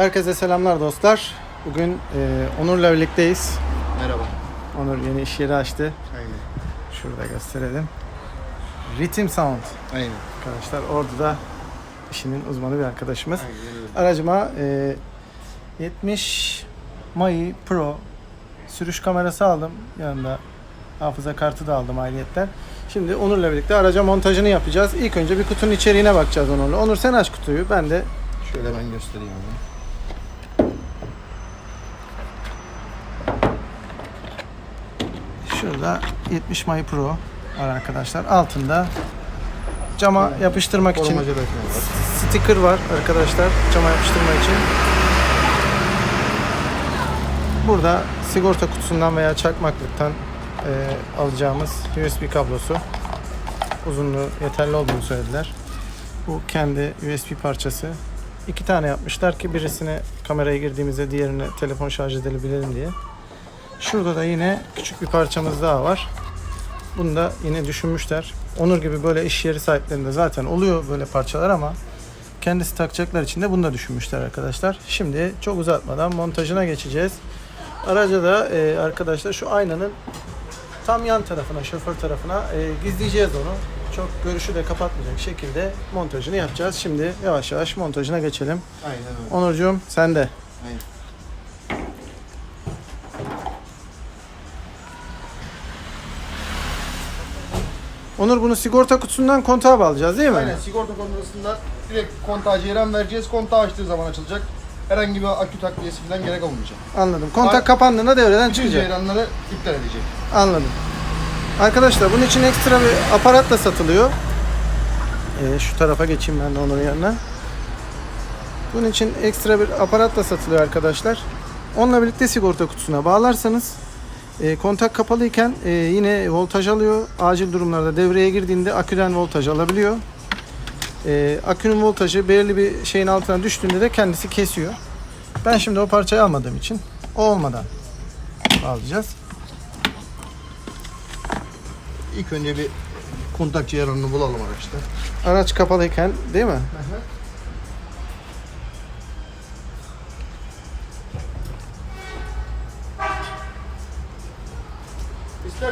Herkese selamlar dostlar. Bugün e, Onur'la birlikteyiz. Merhaba. Onur yeni iş yeri açtı. Aynen. Şurada gösterelim. Rhythm Sound Aynen. arkadaşlar. Orada da işinin uzmanı bir arkadaşımız. Aynen öyle. Aracıma e, 70 Mai Pro sürüş kamerası aldım. Yanında hafıza kartı da aldım ayrıyetten. Şimdi Onur'la birlikte araca montajını yapacağız. İlk önce bir kutunun içeriğine bakacağız Onur'la. Onur sen aç kutuyu. Ben de Şöyle ben göstereyim onu. Şurada 70 May Pro var arkadaşlar. Altında cama yapıştırmak için var. sticker var arkadaşlar. Cama yapıştırmak için. Burada sigorta kutusundan veya çakmaklıktan e, alacağımız USB kablosu. Uzunluğu yeterli olduğunu söylediler. Bu kendi USB parçası. İki tane yapmışlar ki birisini kameraya girdiğimizde diğerini telefon şarj edebilelim diye. Şurada da yine küçük bir parçamız daha var. Bunu da yine düşünmüşler. Onur gibi böyle iş yeri sahiplerinde zaten oluyor böyle parçalar ama kendisi takacaklar için de bunu da düşünmüşler arkadaşlar. Şimdi çok uzatmadan montajına geçeceğiz. Araca da e, arkadaşlar şu aynanın tam yan tarafına, şoför tarafına e, gizleyeceğiz onu. Çok görüşü de kapatmayacak şekilde montajını yapacağız. Şimdi yavaş yavaş montajına geçelim. Aynen öyle. Onurcuğum sen de. Aynen. Onur bunu sigorta kutusundan kontağa bağlayacağız değil mi? Aynen sigorta kontrasında direkt kontağı ceyran vereceğiz. Kontağı açtığı zaman açılacak. Herhangi bir akü takviyesi falan gerek olmayacak. Anladım. Kontak kapandığında devreden Bütün çıkacak. ceyranları iptal edecek. Anladım. Arkadaşlar bunun için ekstra bir aparat da satılıyor. Ee, şu tarafa geçeyim ben de Onur'un yanına. Bunun için ekstra bir aparat da satılıyor arkadaşlar. Onunla birlikte sigorta kutusuna bağlarsanız e, kontak kapalıyken e, yine voltaj alıyor. Acil durumlarda devreye girdiğinde aküden voltaj alabiliyor. E, akünün voltajı belirli bir şeyin altına düştüğünde de kendisi kesiyor. Ben şimdi o parçayı almadığım için o olmadan bağlayacağız. İlk önce bir kontak ceyranını bulalım araçta. Araç kapalıyken değil mi?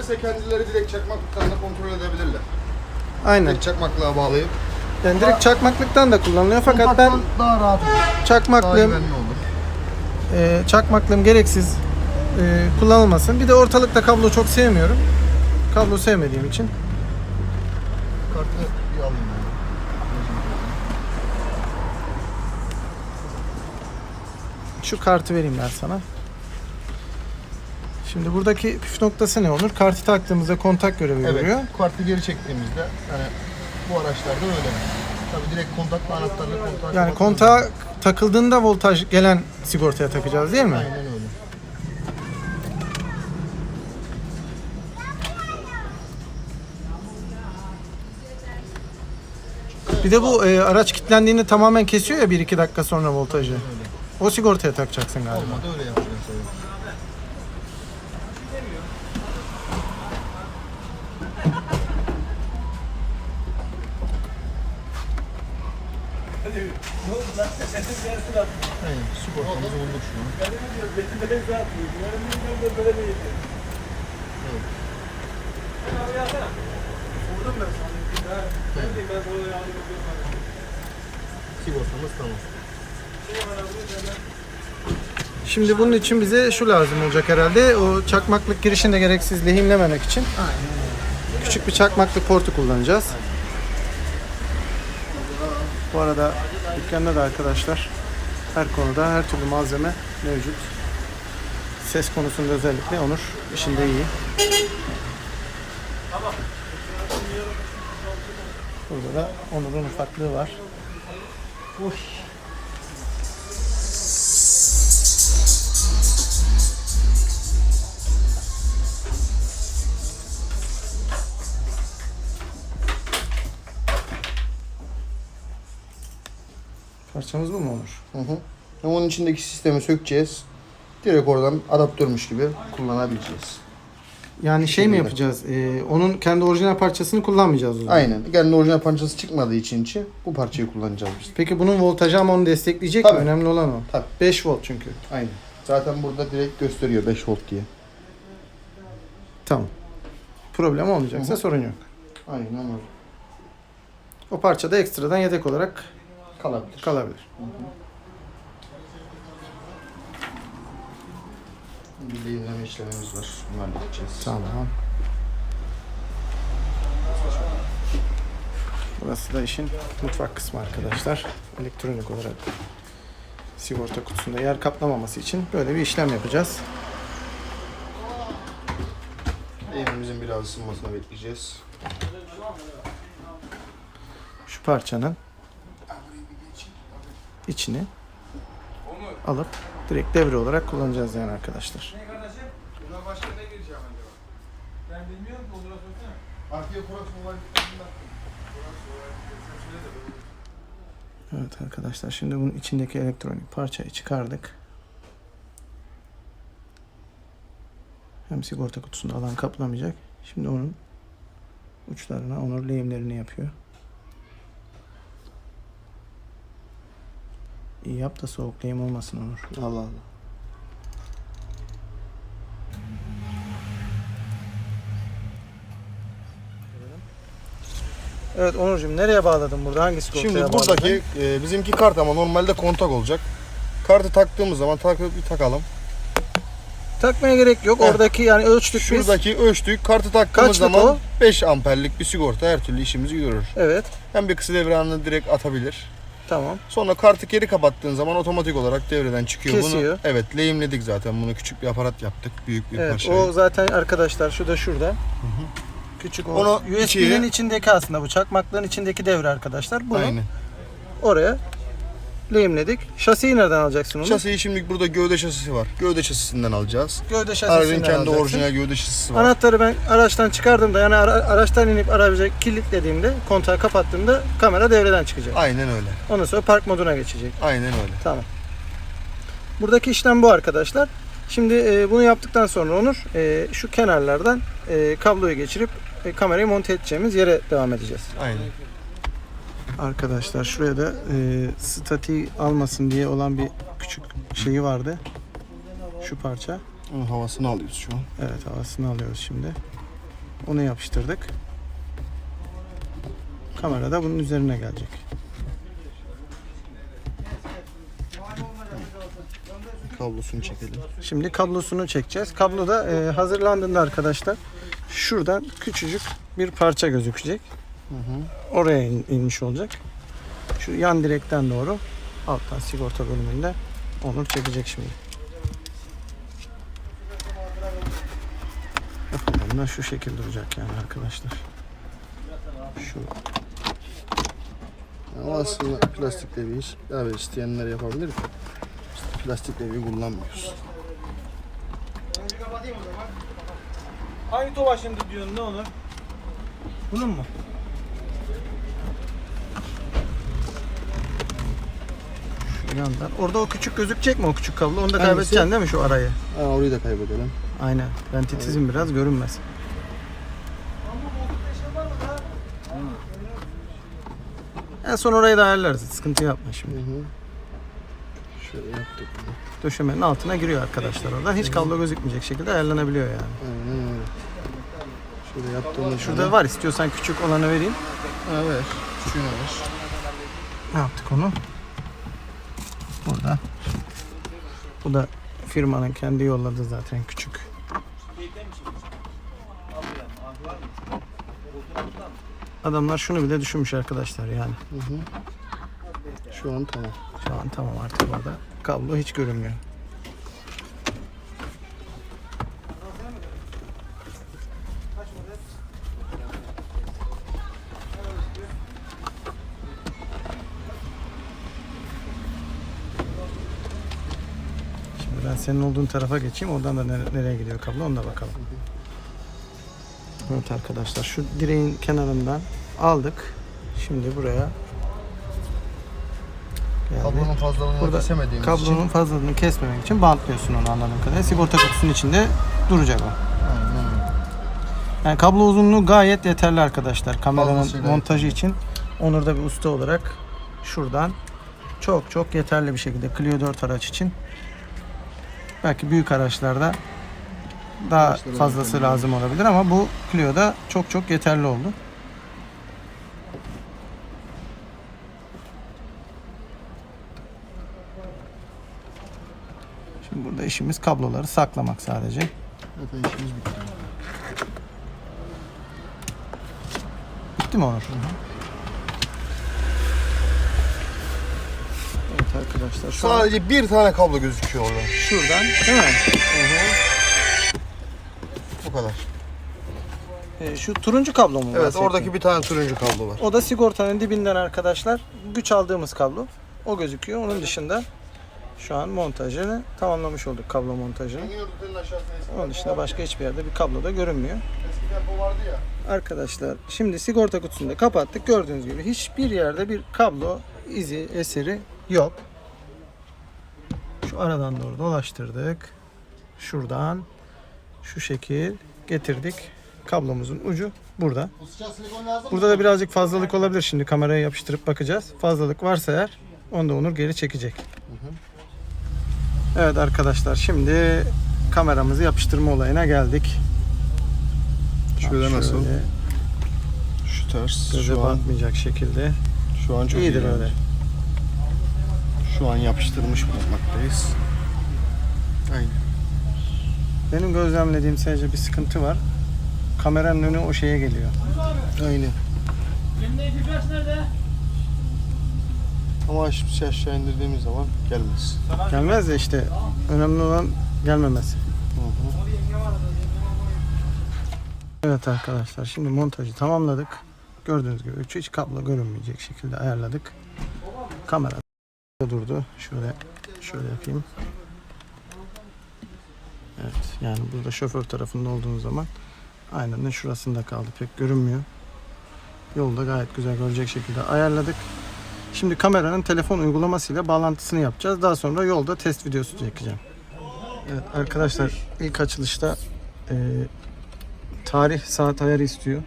İsterse kendileri direkt çakmaklıktan da kontrol edebilirler. Aynen. Direkt çakmaklığa bağlayıp. Yani direkt çakmaklıktan da kullanılıyor fakat ben daha rahat. Daha çakmaklığım güvenli olur. e, çakmaklığım gereksiz e, kullanılmasın. Bir de ortalıkta kablo çok sevmiyorum. Kablo sevmediğim için. Kartı bir alayım ben. Şu kartı vereyim ben sana. Şimdi buradaki püf noktası ne olur? Kartı taktığımızda kontak görevi Evet. görüyor. Kartı geri çektiğimizde yani bu araçlarda öyle. Tabii direkt kontakla anahtarla kontağı Yani kontağa takıldığında voltaj gelen sigortaya takacağız değil mi? Aynen öyle. Bir de bu e, araç kilitlendiğinde tamamen kesiyor ya 1-2 dakika sonra voltajı. O sigortaya takacaksın galiba. Olmadı öyle yapacağız Şimdi bunun için bize şu lazım olacak herhalde. O çakmaklık girişini de gereksiz lehimlememek için. Küçük bir çakmaklık portu kullanacağız. Bu arada dükkanda da arkadaşlar her konuda her türlü malzeme mevcut. Ses konusunda özellikle Onur işinde iyi. Burada da Onur'un ufaklığı var. Uy. Parçamız bu mu Onur? Hı hı. Onun içindeki sistemi sökeceğiz. Direkt oradan adaptörmüş gibi kullanabileceğiz. Yani şey mi şekilde. yapacağız? Ee, onun kendi orijinal parçasını kullanmayacağız o zaman. Aynen. Kendi orijinal parçası çıkmadığı için içi bu parçayı kullanacağız biz. Peki bunun voltajı ama onu destekleyecek mi? Tabii. Önemli olan o. Tabii. 5 volt çünkü. Aynen. Zaten burada direkt gösteriyor 5 volt diye. Tamam. Problem olmayacaksa Hı hı. sorun yok. Aynen öyle. O parça da ekstradan yedek olarak Kalabilir. kalabilir. Bir de yenileme işlemimiz var. Bunu halledeceğiz. Tamam. Burası da işin mutfak kısmı arkadaşlar. Elektronik olarak sigorta kutusunda yer kaplamaması için böyle bir işlem yapacağız. Evimizin biraz ısınmasını bekleyeceğiz. Şu parçanın içini alıp direkt devre olarak kullanacağız yani arkadaşlar. Buna başka ne gireceğim acaba? Ben bilmiyorum ki Onur'a sorsana. Arkaya Korak Mobile Evet arkadaşlar şimdi bunun içindeki elektronik parçayı çıkardık. Hem sigorta kutusunda alan kaplamayacak. Şimdi onun uçlarına onur lehimlerini yapıyor. İyi yap da soğuk lehim olmasın Onur. Allah Allah. Evet Onurcuğum nereye bağladın burada? Hangi sigortaya Şimdi bağladın? buradaki e, bizimki kart ama normalde kontak olacak. Kartı taktığımız zaman takıp bir takalım. Takmaya gerek yok. Oradaki yani ölçtük biz. Şuradaki ölçtük. Kartı taktığımız Kaçlık zaman o? 5 amperlik bir sigorta her türlü işimizi görür. Evet. Hem bir kısa devre anını direkt atabilir. Tamam. Sonra kartı geri kapattığın zaman otomatik olarak devreden çıkıyor. Kesiyor. Bunu, evet lehimledik zaten. Bunu küçük bir aparat yaptık. Büyük bir Evet. parçayı. O zaten arkadaşlar şu da şurada. Küçük o. Onu USB'nin içindeki aslında bu çakmaklığın içindeki devre arkadaşlar. Bunu Aynen. oraya lehimledik. Şasiyi nereden alacaksın onu? Şasiyi şimdi burada gövde şasisi var. Gövde şasisinden alacağız. Gövde Aracın şasisinden kendi alacaksın. orijinal gövde şasisi var. Anahtarı ben araçtan çıkardığımda yani ara- araçtan inip aracı kilitlediğimde kontağı kapattığımda kamera devreden çıkacak. Aynen öyle. Ondan sonra park moduna geçecek. Aynen öyle. Tamam. Buradaki işlem bu arkadaşlar. Şimdi e, bunu yaptıktan sonra Onur e, şu kenarlardan e, kabloyu geçirip e, kamerayı monte edeceğimiz yere devam edeceğiz. Aynen. Arkadaşlar şuraya da e, statiği almasın diye olan bir küçük şeyi vardı. Şu parça. Onun havasını alıyoruz şu an. Evet havasını alıyoruz şimdi. Onu yapıştırdık. Kamera da bunun üzerine gelecek. Kablosunu çekelim. Şimdi kablosunu çekeceğiz. Kablo da e, hazırlandığında arkadaşlar şuradan küçücük bir parça gözükecek. Hı hı. Oraya in- inmiş olacak. Şu yan direkten doğru alttan sigorta bölümünde Onur çekecek şimdi. Bunlar şu şekil duracak yani arkadaşlar. Şu Ama aslında plastik leviyi evet isteyenler yapabilir işte plastik leviyi kullanmıyoruz. kapatayım o zaman. Hangi toba şimdi diyorsun ne olur? bunun mu? Yandan. Orada o küçük gözükecek mi o küçük kablo? Onu da Hangisi? kaybedeceksin değil mi şu arayı? Ha, orayı da kaybedelim. Aynen. Ben titizim biraz görünmez. En son orayı da ayarlarız. Sıkıntı yapma Hı şimdi. hı. Şöyle yaptık. Döşemenin altına giriyor arkadaşlar oradan. Hiç kablo gözükmeyecek şekilde ayarlanabiliyor yani. Aynen öyle. Şöyle yaptığımız Şurada var istiyorsan küçük olanı vereyim. Ver. Küçüğünü ver. Ne yaptık onu? Burada. Bu da firmanın kendi yolladığı zaten küçük. Adamlar şunu bile düşünmüş arkadaşlar yani. Hı hı. Şu an tamam. Şu an tamam artık orada. Kablo hiç görünmüyor. Senin olduğun tarafa geçeyim. Oradan da nere- nereye gidiyor kablo ona da bakalım. Evet arkadaşlar şu direğin kenarından aldık. Şimdi buraya geldi. Kablonun fazlalığını Burada kesemediğimiz Kablonun için. fazlalığını kesmemek için bantlıyorsun onu anladığım kadarıyla. Sigorta kutusunun içinde duracak o. Aynen. Yani kablo uzunluğu gayet yeterli arkadaşlar kameranın Fazlasıyla montajı için. Onur da bir usta olarak şuradan çok çok yeterli bir şekilde Clio 4 araç için. Belki büyük araçlarda daha Araçlara fazlası yeterli. lazım olabilir ama bu Clio'da çok çok yeterli oldu. Şimdi burada işimiz kabloları saklamak sadece. Zaten işimiz bitti. Bitti mi Onur? Evet arkadaşlar şu an Sadece bir tane kablo gözüküyor orada. şuradan değil mi? Bu kadar. Ee, şu turuncu kablo mu? Evet bahsettiğin? oradaki bir tane turuncu kablo var. O da sigortanın dibinden arkadaşlar güç aldığımız kablo. O gözüküyor. Onun dışında şu an montajını tamamlamış olduk kablo montajını. Onun dışında başka hiçbir yerde bir kablo da görünmüyor. Eskiden bu vardı ya. Arkadaşlar şimdi sigorta kutusunu da kapattık. Gördüğünüz gibi hiçbir yerde bir kablo izi, eseri yok. Şu aradan doğru dolaştırdık. Şuradan şu şekil getirdik. Kablomuzun ucu burada. Burada da birazcık fazlalık olabilir. Şimdi kameraya yapıştırıp bakacağız. Fazlalık varsa eğer onu da Onur geri çekecek. Evet arkadaşlar şimdi kameramızı yapıştırma olayına geldik. Şöyle nasıl? Şöyle Şu ters. göze Şu an, batmayacak şekilde. şu an çok İyidir iyi. öyle. Şu an yapıştırmış bulunmaktayız. Aynen. Benim gözlemlediğim sadece bir sıkıntı var. Kameranın önü o şeye geliyor. Aynen. Ama şey aşağı indirdiğimiz zaman gelmez. Gelmez de işte önemli olan gelmemesi. Evet arkadaşlar şimdi montajı tamamladık. Gördüğünüz gibi üç hiç kablo görünmeyecek şekilde ayarladık. Kamera durdu. Şöyle şöyle yapayım. Evet yani burada şoför tarafında olduğunuz zaman aynanın şurasında kaldı. Pek görünmüyor. Yolda gayet güzel görecek şekilde ayarladık. Şimdi kameranın telefon uygulamasıyla bağlantısını yapacağız. Daha sonra yolda test videosu çekeceğim. Evet arkadaşlar ilk açılışta eee tarih saat ayarı istiyor.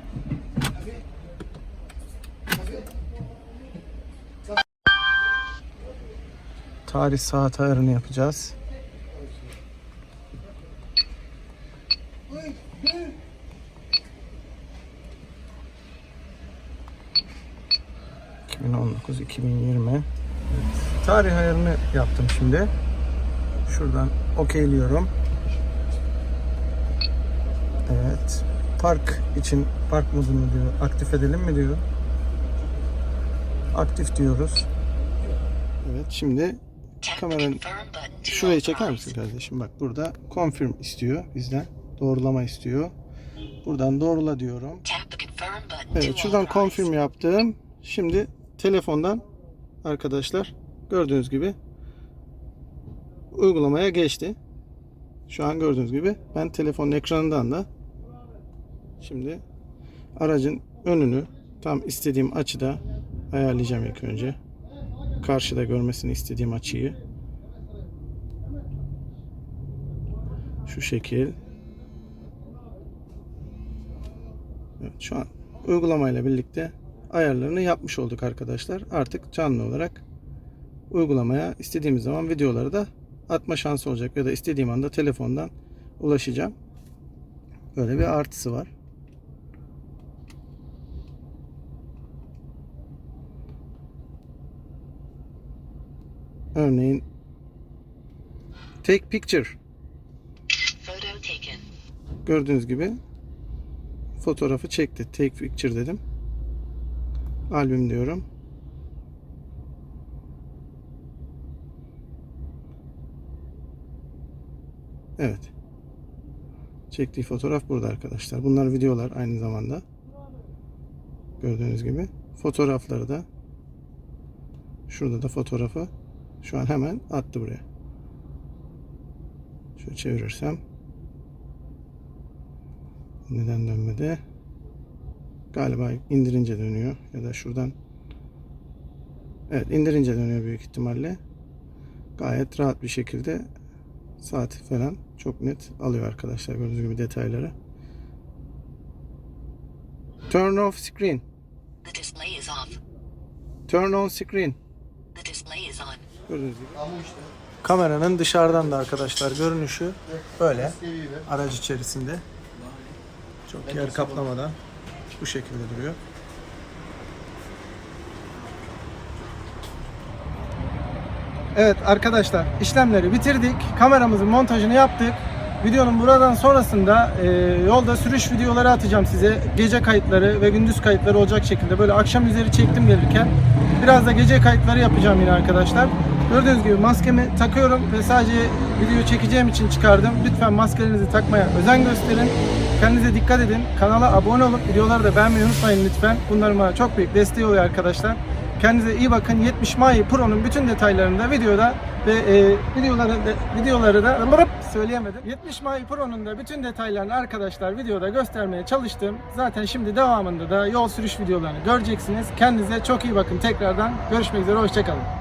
Tarih saat ayarını yapacağız. ...2019, 2020... Evet. Tarih ayarını yaptım şimdi. Şuradan okeyliyorum. Evet. Park için park modunu diyor. Aktif edelim mi diyor. Aktif diyoruz. Evet şimdi kameranın şurayı çeker misin kardeşim? Bak burada confirm istiyor bizden. Doğrulama istiyor. Buradan doğrula diyorum. Evet şuradan confirm yaptım. Şimdi telefondan arkadaşlar gördüğünüz gibi uygulamaya geçti. Şu an gördüğünüz gibi ben telefonun ekranından da şimdi aracın önünü tam istediğim açıda ayarlayacağım ilk önce. Karşıda görmesini istediğim açıyı. Şu şekil. Evet, şu an uygulamayla birlikte ayarlarını yapmış olduk arkadaşlar. Artık canlı olarak uygulamaya istediğimiz zaman videoları da atma şansı olacak ya da istediğim anda telefondan ulaşacağım. Böyle bir artısı var. Örneğin take picture Photo taken. gördüğünüz gibi fotoğrafı çekti. Take picture dedim. Albüm diyorum. Evet. Çektiği fotoğraf burada arkadaşlar. Bunlar videolar aynı zamanda. Gördüğünüz gibi. Fotoğrafları da şurada da fotoğrafı şu an hemen attı buraya. Şöyle çevirirsem neden dönmedi? Galiba indirince dönüyor ya da şuradan Evet indirince dönüyor büyük ihtimalle. Gayet rahat bir şekilde saati falan çok net alıyor arkadaşlar gördüğünüz gibi detayları. Turn off screen. The display is off. Turn on screen. Gördüğünüz gibi. Kameranın dışarıdan da arkadaşlar görünüşü böyle. Araç içerisinde. Çok yer kaplamadan bu şekilde duruyor. Evet arkadaşlar işlemleri bitirdik. Kameramızın montajını yaptık. Videonun buradan sonrasında e, yolda sürüş videoları atacağım size. Gece kayıtları ve gündüz kayıtları olacak şekilde böyle akşam üzeri çektim gelirken. Biraz da gece kayıtları yapacağım yine arkadaşlar. Gördüğünüz gibi maskemi takıyorum ve sadece video çekeceğim için çıkardım. Lütfen maskelerinizi takmaya özen gösterin. Kendinize dikkat edin. Kanala abone olup videoları da beğenmeyi unutmayın lütfen. Bunlar bana çok büyük desteği oluyor arkadaşlar. Kendinize iyi bakın. 70 Mai Pro'nun bütün detaylarını da videoda ve e, videoları da, videoları da Mırıp söyleyemedim. 70 Mai Pro'nun da bütün detaylarını arkadaşlar videoda göstermeye çalıştım. Zaten şimdi devamında da yol sürüş videolarını göreceksiniz. Kendinize çok iyi bakın. Tekrardan görüşmek üzere. Hoşçakalın.